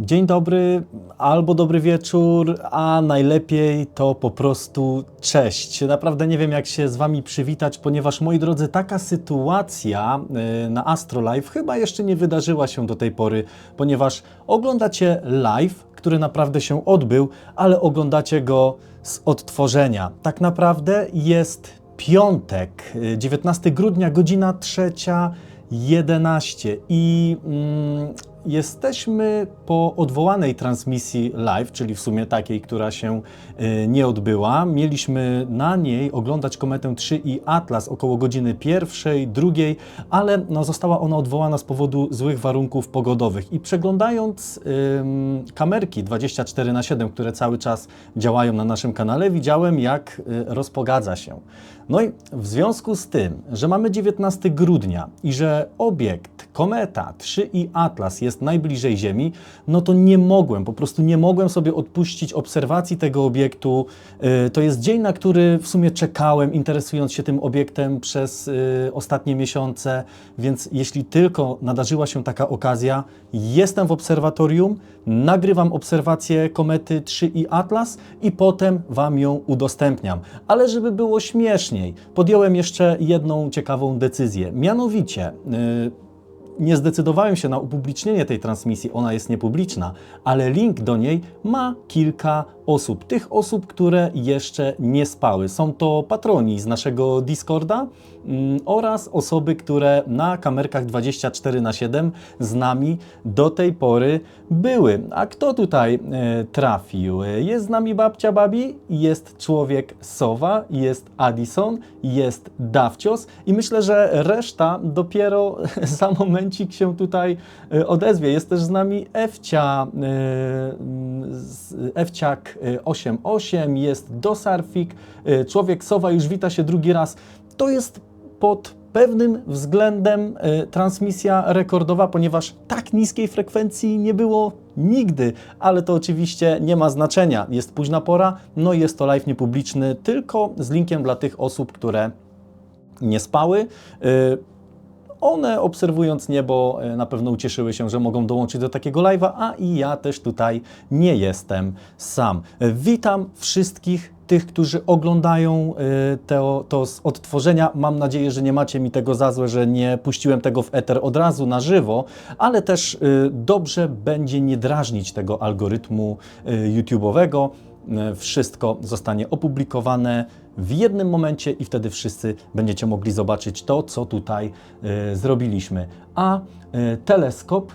Dzień dobry albo dobry wieczór, a najlepiej to po prostu cześć. Naprawdę nie wiem, jak się z Wami przywitać, ponieważ moi drodzy, taka sytuacja y, na Astrolife chyba jeszcze nie wydarzyła się do tej pory, ponieważ oglądacie live, który naprawdę się odbył, ale oglądacie go z odtworzenia. Tak naprawdę jest piątek, y, 19 grudnia, godzina trzecia. 11 i mm, jesteśmy po odwołanej transmisji live, czyli w sumie takiej, która się y, nie odbyła. Mieliśmy na niej oglądać kometę 3 i Atlas około godziny pierwszej, drugiej, ale no, została ona odwołana z powodu złych warunków pogodowych. I przeglądając ym, kamerki 24 na 7, które cały czas działają na naszym kanale, widziałem jak y, rozpogadza się. No i w związku z tym, że mamy 19 grudnia i że obiekt kometa 3 i Atlas jest najbliżej Ziemi, no to nie mogłem, po prostu nie mogłem sobie odpuścić obserwacji tego obiektu. Y, To jest dzień, na który w sumie czekałem, interesując się tym obiektem przez y, ostatnie miesiące, więc jeśli tylko nadarzyła się taka okazja, jestem w obserwatorium, nagrywam obserwację komety 3 i Atlas i potem Wam ją udostępniam. Ale żeby było śmieszniej, podjąłem jeszcze jedną ciekawą decyzję. Mianowicie, y, nie zdecydowałem się na upublicznienie tej transmisji, ona jest niepubliczna, ale link do niej ma kilka osób. Tych osób, które jeszcze nie spały. Są to patroni z naszego Discorda mm, oraz osoby, które na kamerkach 24 na 7 z nami do tej pory były. A kto tutaj e, trafił? Jest z nami babcia Babi, jest człowiek Sowa, jest Addison, jest Dawcios i myślę, że reszta dopiero za momencik się tutaj e, odezwie. Jest też z nami Ewcia, e, z- Ewciak e, 88, jest Dosarfik, człowiek Sowa już wita się drugi raz. To jest pod pewnym względem transmisja rekordowa, ponieważ tak niskiej frekwencji nie było nigdy, ale to oczywiście nie ma znaczenia. Jest późna pora, no i jest to live niepubliczny, tylko z linkiem dla tych osób, które nie spały. Y, One obserwując niebo e, na pewno ucieszyły się, że mogą dołączyć do takiego live'a, a i ja też tutaj nie jestem sam. E, Witam wszystkich tych, którzy oglądają e, to, to z odtworzenia. Mam nadzieję, że nie macie mi tego za złe, że nie puściłem tego w eter od razu na żywo, ale też dobrze będzie nie drażnić tego algorytmu YouTube'owego. E, Wszystko zostanie opublikowane w jednym momencie i wtedy wszyscy będziecie mogli zobaczyć to, co tutaj e, zrobiliśmy. A e, teleskop,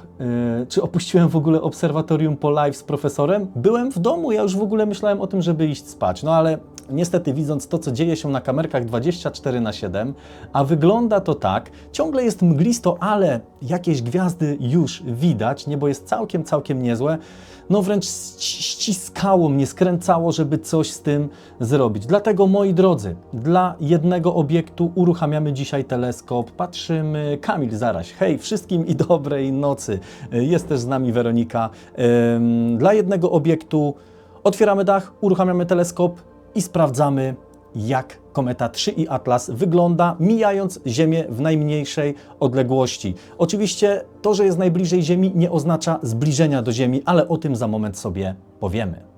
czy opuściłem w ogóle obserwatorium po live z profesorem? Byłem w domu, ja już w ogóle myślałem o tym, żeby iść spać, no ale niestety widząc to, co dzieje się na kamerkach 24 na 7, a wygląda to tak, ciągle jest mglisto, ale jakieś gwiazdy już widać, niebo jest całkiem, całkiem niezłe, no wręcz ści- ściskało mnie, skręcało, żeby coś z tym zrobić. Dlatego, moi drodzy, dla jednego obiektu uruchamiamy dzisiaj teleskop, patrzymy. Kamil Zaraś, hej, wszystkim i dobrej nocy. Jest też z nami Weronika. Dla jednego obiektu otwieramy dach, uruchamiamy teleskop i sprawdzamy, jak kometa 3 i Atlas wygląda, mijając Ziemię w najmniejszej odległości. Oczywiście to, że jest najbliżej Ziemi, nie oznacza zbliżenia do Ziemi, ale o tym za moment sobie powiemy.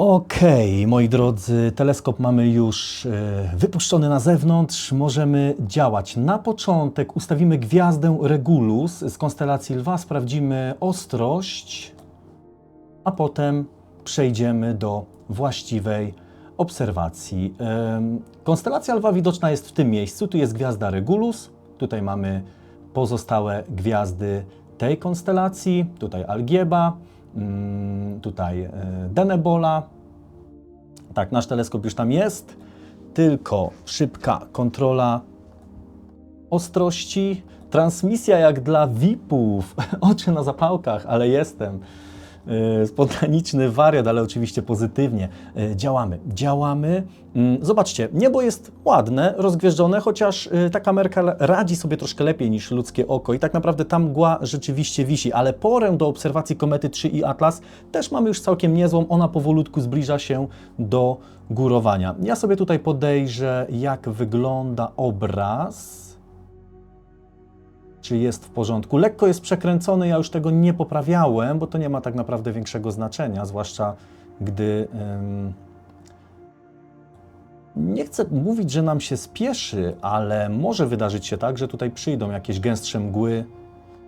Okej, moi drodzy, teleskop mamy już e, wypuszczony na zewnątrz. Możemy działać. Na początek ustawimy gwiazdę Regulus z konstelacji Lwa, sprawdzimy ostrość, a potem przejdziemy do właściwej obserwacji. Konstelacja Lwa widoczna jest w tym miejscu. Tu jest gwiazda Regulus, tutaj mamy pozostałe gwiazdy tej konstelacji, tutaj Algieba, tutaj e, Denebola. Tak, nasz teleskop już tam jest, tylko szybka kontrola ostrości. Transmisja jak dla VIP-ów, oczy na zapałkach, ale jestem. Yy, Spontaniczny wariat, ale oczywiście pozytywnie. Yy, Działamy, działamy. Mm, Zobaczcie, niebo jest ładne, rozgwieżdżone, chociaż yy, ta kamerka radzi sobie troszkę lepiej niż ludzkie oko i tak naprawdę ta mgła rzeczywiście wisi, ale porę do obserwacji komety 3 i Atlas też mamy już całkiem niezłą, ona powolutku zbliża się do górowania. Ja sobie tutaj podejrzę, jak wygląda obraz czy jest w porządku. Lekko jest przekręcony, ja już tego nie poprawiałem, bo to nie ma tak naprawdę większego znaczenia, zwłaszcza gdy. ym, nie chcę mówić, że nam się spieszy, ale może wydarzyć się tak, że tutaj przyjdą jakieś gęstsze mgły,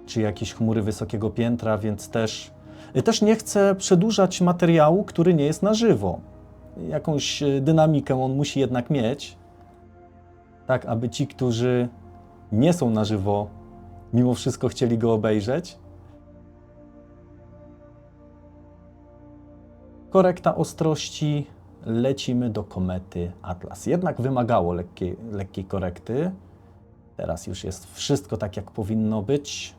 czy jakieś chmury wysokiego piętra, więc też, też nie chcę przedłużać materiału, który nie jest na żywo. Jakąś e, dynamikę on musi jednak mieć, tak aby ci, którzy nie są na żywo, mimo wszystko chcieli go obejrzeć. Korekta ostrości, lecimy do komety Atlas. Jednak wymagało lekkiej, lekkiej korekty. Teraz już jest wszystko tak, jak powinno być.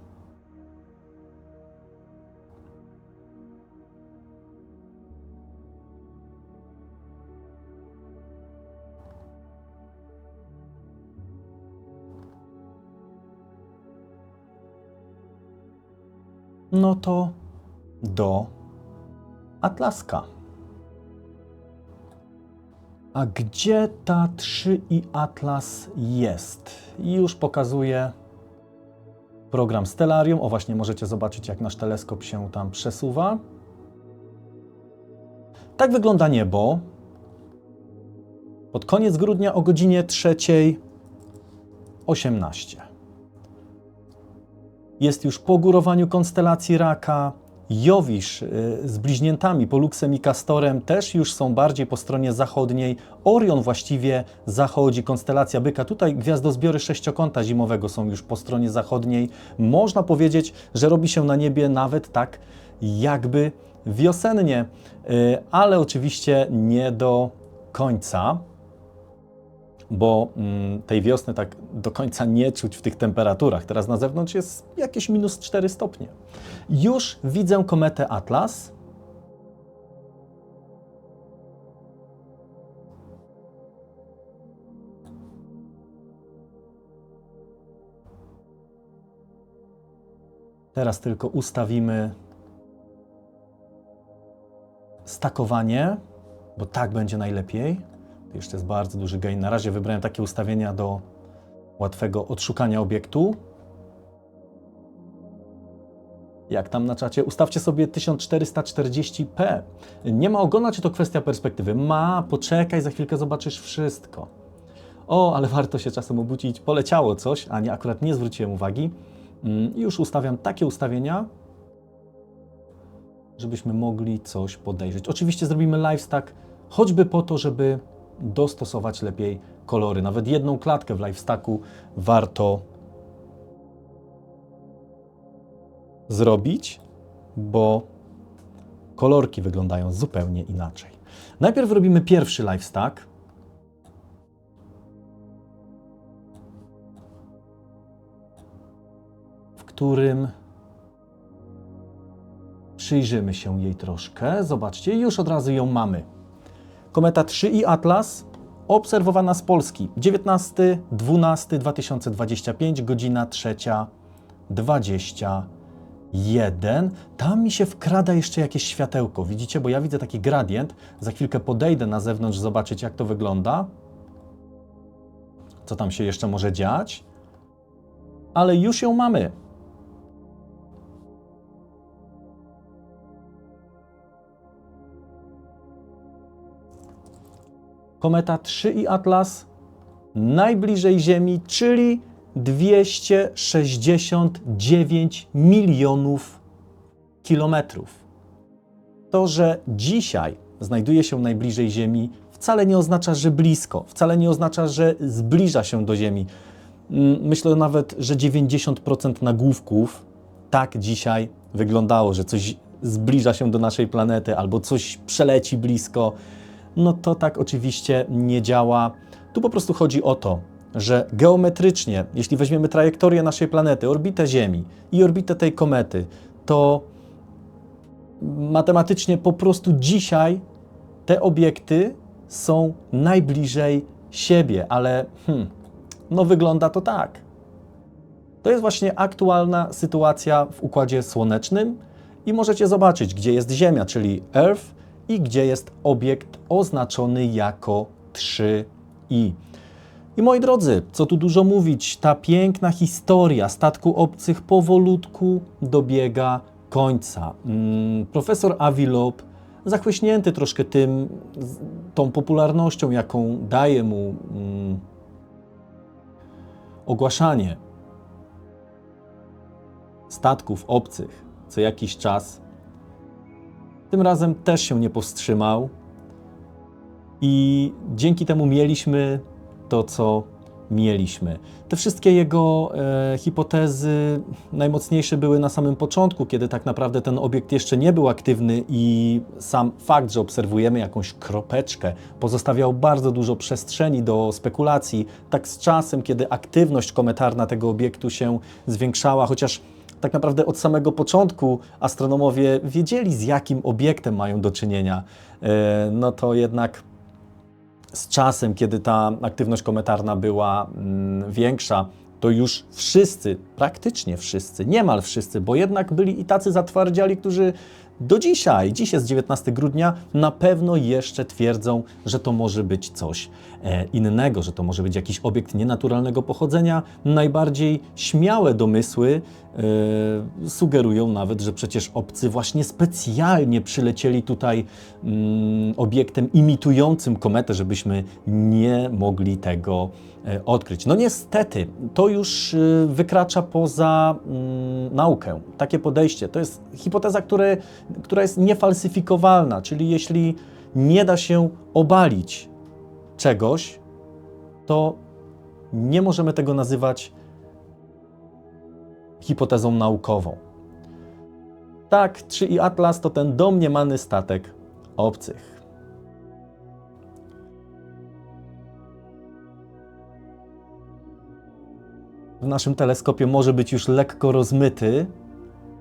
No to do Atlaska. A gdzie ta 3 i Atlas jest? I już pokazuję program Stellarium. O właśnie, możecie zobaczyć, jak nasz teleskop się tam przesuwa. Tak wygląda niebo. Pod koniec grudnia o godzinie 3.18. Jest już po górowaniu konstelacji Raka. Jowisz y, z bliźniętami Poluksem i Kastorem też już są bardziej po stronie zachodniej. Orion właściwie zachodzi, konstelacja Byka. Tutaj gwiazdozbiory sześciokąta zimowego są już po stronie zachodniej. Można powiedzieć, że robi się na niebie nawet tak jakby wiosennie, y, ale oczywiście nie do końca bo mm, tej wiosny tak do końca nie czuć w tych temperaturach. Teraz na zewnątrz jest jakieś minus 4 stopnie. Już widzę kometę Atlas. Teraz tylko ustawimy stakowanie, bo tak będzie najlepiej. Jeszcze jest bardzo duży gain. Na razie wybrałem takie ustawienia do łatwego odszukania obiektu. Jak tam na czacie? Ustawcie sobie 1440p. Nie ma ogona, czy to kwestia perspektywy? Ma, poczekaj, za chwilkę zobaczysz wszystko. O, ale warto się czasem obudzić. Poleciało coś, a nie, akurat nie zwróciłem uwagi. Mm, już ustawiam takie ustawienia, żebyśmy mogli coś podejrzeć. Oczywiście zrobimy live stack, choćby po to, żeby dostosować lepiej kolory. Nawet jedną klatkę w livestacku warto zrobić, bo kolorki wyglądają zupełnie inaczej. Najpierw robimy pierwszy livestack. w którym przyjrzymy się jej troszkę. Zobaczcie, już od razu ją mamy. Kometa 3 i Atlas obserwowana z Polski 19-12-2025, godzina 3.21. Tam mi się wkrada jeszcze jakieś światełko, widzicie? Bo ja widzę taki gradient. Za chwilkę podejdę na zewnątrz zobaczyć, jak to wygląda. Co tam się jeszcze może dziać. Ale już ją mamy. Kometa 3 i Atlas najbliżej Ziemi, czyli 269 milionów kilometrów. To, że dzisiaj znajduje się najbliżej Ziemi, wcale nie oznacza, że blisko, wcale nie oznacza, że zbliża się do Ziemi. Mm, Myślę nawet, że 90% nagłówków tak dzisiaj wyglądało, że coś zbliża się do naszej planety albo coś przeleci blisko. No to tak oczywiście nie działa. Tu po prostu chodzi o to, że geometrycznie, jeśli weźmiemy trajektorię naszej planety, orbitę Ziemi i orbitę tej komety, to matematycznie po prostu dzisiaj te obiekty są najbliżej siebie, ale hmm, no wygląda to tak. To jest właśnie aktualna sytuacja w Układzie Słonecznym i możecie zobaczyć, gdzie jest Ziemia, czyli Earth i gdzie jest obiekt oznaczony jako 3i. I moi drodzy, co tu dużo mówić, ta piękna historia statku obcych powolutku dobiega końca. Mm, Profesor Avilop, zachłyśnięty troszkę tym, tą popularnością, jaką daje mu mm, ogłaszanie statków obcych co jakiś czas, tym razem też się nie powstrzymał i dzięki temu mieliśmy to, co mieliśmy. Te wszystkie jego e, hipotezy najmocniejsze były na samym początku, kiedy tak naprawdę ten obiekt jeszcze nie był aktywny i sam fakt, że obserwujemy jakąś kropeczkę, pozostawiał bardzo dużo przestrzeni do spekulacji. Tak z czasem, kiedy aktywność kometarna tego obiektu się zwiększała, chociaż tak naprawdę od samego początku astronomowie wiedzieli, z jakim obiektem mają do czynienia, e, no to jednak z czasem, kiedy ta aktywność kometarna była mm, większa, to już wszyscy, praktycznie wszyscy, niemal wszyscy, bo jednak byli i tacy zatwardziali, którzy do dzisiaj, dziś jest 19 grudnia, na pewno jeszcze twierdzą, że to może być coś e, innego, że to może być jakiś obiekt nienaturalnego pochodzenia. Najbardziej śmiałe domysły sugerują nawet, że przecież obcy właśnie specjalnie przylecieli tutaj mm, obiektem imitującym kometę, żebyśmy nie mogli tego e, odkryć. No niestety, to już e, wykracza poza mm, naukę. Takie podejście to jest hipoteza, która jest niefalsyfikowalna, czyli jeśli nie da się obalić czegoś, to nie możemy tego nazywać hipotezą naukową. Tak, 3 i Atlas to ten domniemany statek obcych. W naszym teleskopie może być już lekko rozmyty,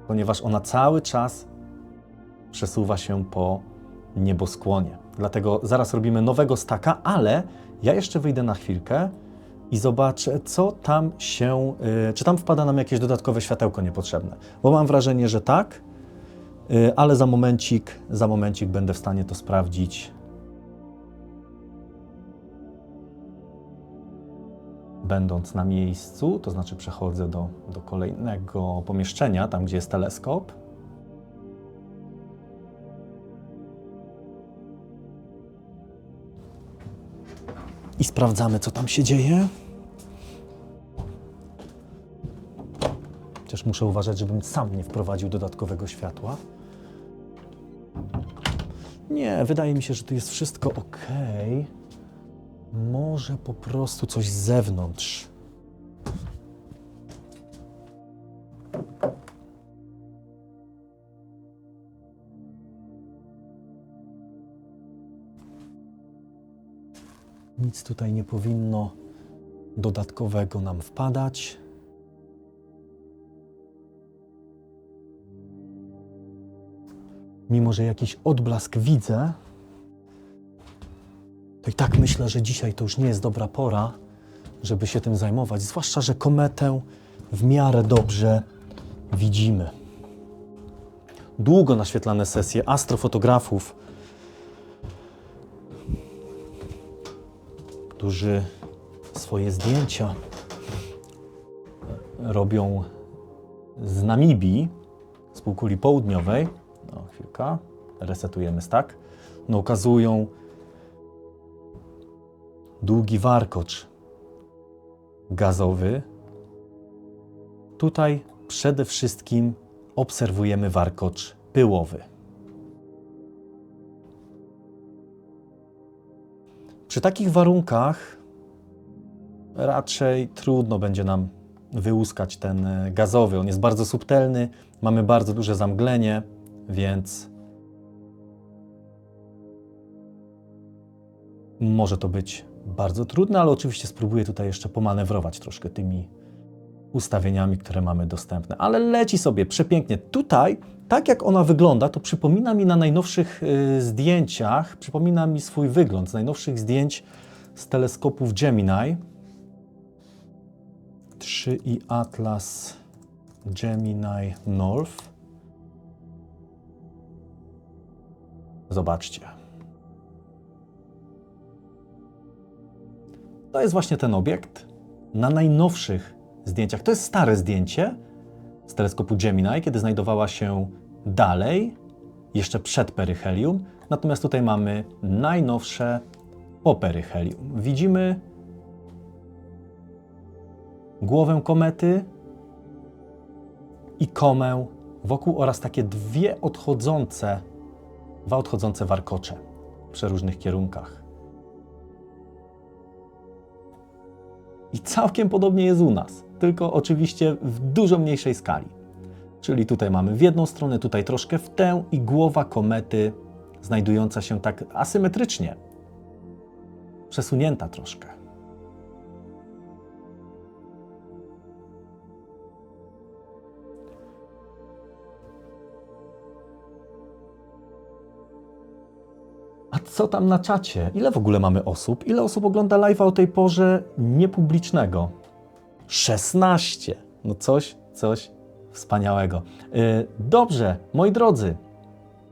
ponieważ ona cały czas przesuwa się po nieboskłonie. Dlatego zaraz robimy nowego staka, ale ja jeszcze wyjdę na chwilkę i zobaczę, co tam się, y, czy tam wpada nam jakieś dodatkowe światełko niepotrzebne. Bo mam wrażenie, że tak, y, ale za momencik, za momencik będę w stanie to sprawdzić. Będąc na miejscu, to znaczy przechodzę do, do kolejnego pomieszczenia, tam gdzie jest teleskop. I sprawdzamy, co tam się dzieje. Chociaż muszę uważać, żebym sam nie wprowadził dodatkowego światła. Nie, wydaje mi się, że tu jest wszystko ok. Może po prostu coś z zewnątrz. Nic tutaj nie powinno dodatkowego nam wpadać. Mimo, że jakiś odblask widzę, to i tak myślę, że dzisiaj to już nie jest dobra pora, żeby się tym zajmować. Zwłaszcza, że kometę w miarę dobrze widzimy. Długo naświetlane sesje astrofotografów, którzy swoje zdjęcia robią z Namibii, z półkuli południowej. No, chwilka, resetujemy stack. No, okazują długi warkocz gazowy. Tutaj przede wszystkim obserwujemy warkocz pyłowy. Przy takich warunkach raczej trudno będzie nam wyłuskać ten gazowy. On jest bardzo subtelny, mamy bardzo duże zamglenie, więc może to być bardzo trudne, ale oczywiście spróbuję tutaj jeszcze pomanewrować troszkę tymi ustawieniami, które mamy dostępne. Ale leci sobie przepięknie. Tutaj, tak jak ona wygląda, to przypomina mi na najnowszych y, zdjęciach, przypomina mi swój wygląd z najnowszych zdjęć z teleskopów Gemini. 3 i Atlas Gemini North. Zobaczcie. To jest właśnie ten obiekt na najnowszych zdjęciach. To jest stare zdjęcie z teleskopu Gemini, kiedy znajdowała się dalej, jeszcze przed peryhelium. Natomiast tutaj mamy najnowsze po peryhelium. Widzimy głowę komety i komę wokół oraz takie dwie odchodzące, dwa odchodzące warkocze w przeróżnych kierunkach. I całkiem podobnie jest u nas, tylko oczywiście w dużo mniejszej skali. Czyli tutaj mamy w jedną stronę, tutaj troszkę w tę i głowa komety znajdująca się tak asymetrycznie, przesunięta troszkę. Co tam na czacie? Ile w ogóle mamy osób? Ile osób ogląda live'a o tej porze niepublicznego? 16. No coś, coś wspaniałego. Yy, Dobrze, moi drodzy.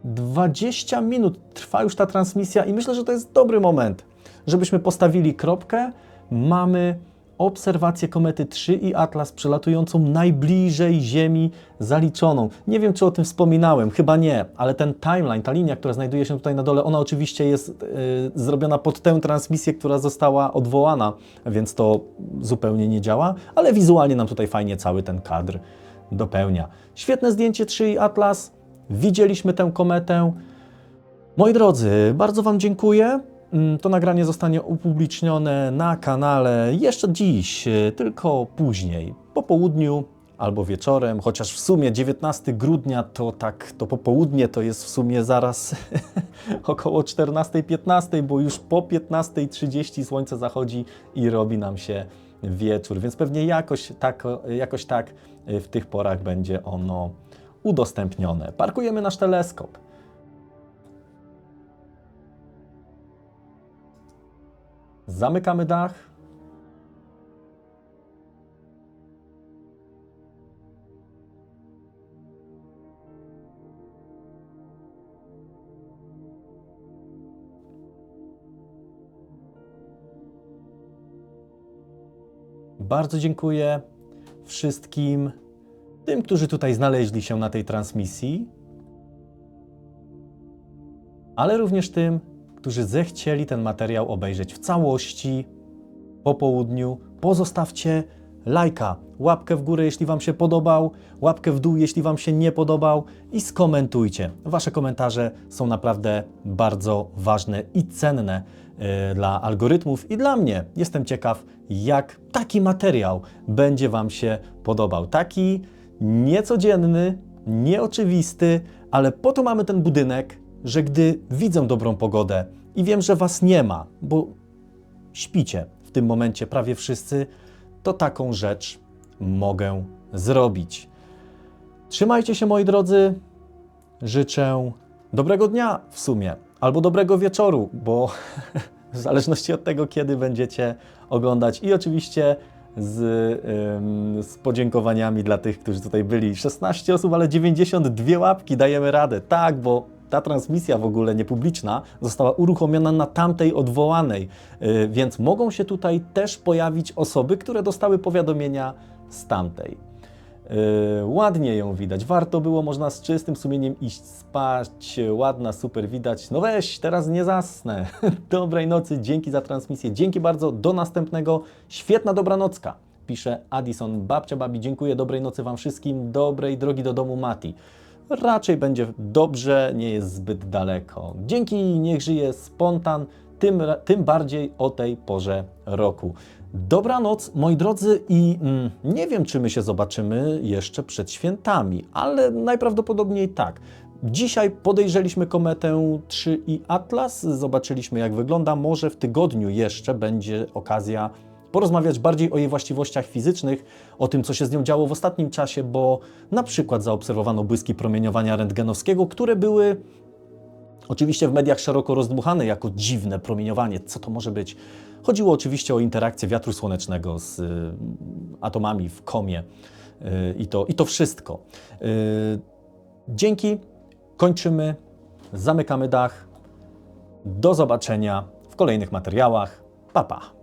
20 minut trwa już ta transmisja i myślę, że to jest dobry moment, żebyśmy postawili kropkę. Mamy obserwację komety 3 i Atlas przelatującą najbliżej Ziemi zaliczoną. Nie wiem, czy o tym wspominałem, chyba nie, ale ten timeline, ta linia, która znajduje się tutaj na dole, ona oczywiście jest y, zrobiona pod tę transmisję, która została odwołana, więc to zupełnie nie działa, ale wizualnie nam tutaj fajnie cały ten kadr dopełnia. Świetne zdjęcie 3 i Atlas. Widzieliśmy tę kometę. Moi drodzy, bardzo Wam dziękuję. Mm, To nagranie zostanie upublicznione na kanale jeszcze dziś, y, tylko później, po południu albo wieczorem, chociaż w sumie 19 grudnia to tak, to popołudnie to jest w sumie zaraz około 14-15, bo już po 15.30 słońce zachodzi i robi nam się wieczór, więc pewnie jakoś tak, jakoś tak y, w tych porach będzie ono udostępnione. Parkujemy nasz teleskop. Zamykamy dach. Bardzo dziękuję wszystkim tym, którzy tutaj znaleźli się na tej transmisji, ale również tym, którzy zechcieli ten materiał obejrzeć w całości po południu. Pozostawcie lajka, łapkę w górę, jeśli Wam się podobał, łapkę w dół, jeśli Wam się nie podobał i skomentujcie. Wasze komentarze są naprawdę bardzo ważne i cenne e, dla algorytmów i dla mnie. Jestem ciekaw, jak taki materiał będzie Wam się podobał. Taki niecodzienny, nieoczywisty, ale po to mamy ten budynek, że gdy widzę dobrą pogodę i wiem, że Was nie ma, bo śpicie w tym momencie prawie wszyscy, to taką rzecz mogę zrobić. Trzymajcie się, moi drodzy. Życzę dobrego dnia w sumie, albo dobrego wieczoru, bo w zależności od tego, kiedy będziecie oglądać. I oczywiście z, ym, z podziękowaniami dla tych, którzy tutaj byli. 16 osób, ale 92 łapki, dajemy radę. Tak, bo ta transmisja w ogóle niepubliczna została uruchomiona na tamtej odwołanej, yy, więc mogą się tutaj też pojawić osoby, które dostały powiadomienia z tamtej. Yy, ładnie ją widać. Warto było, można z czystym sumieniem iść spać. Ładna, super widać. No weź, teraz nie zasnę. Dobrej nocy, dzięki za transmisję. Dzięki bardzo, do następnego. Świetna dobranocka. Pisze Addison. Babcia Babi, dziękuję. Dobrej nocy Wam wszystkim. Dobrej drogi do domu Mati. Raczej będzie dobrze, nie jest zbyt daleko. Dzięki, niech żyje spontan, tym, tym bardziej o tej porze roku. Dobranoc, moi drodzy, i mm, nie wiem, czy my się zobaczymy jeszcze przed świętami, ale najprawdopodobniej tak. Dzisiaj podejrzeliśmy kometę 3 i Atlas, zobaczyliśmy jak wygląda. Może w tygodniu jeszcze będzie okazja porozmawiać bardziej o jej właściwościach fizycznych, o tym, co się z nią działo w ostatnim czasie, bo na przykład zaobserwowano błyski promieniowania rentgenowskiego, które były Oczywiście w mediach szeroko rozdmuchane jako dziwne promieniowanie. Co to może być? Chodziło oczywiście o interakcję wiatru słonecznego z y, atomami w komie y, i, to, i to wszystko. Y, dzięki, kończymy, zamykamy dach. Do zobaczenia w kolejnych materiałach. Pa, pa.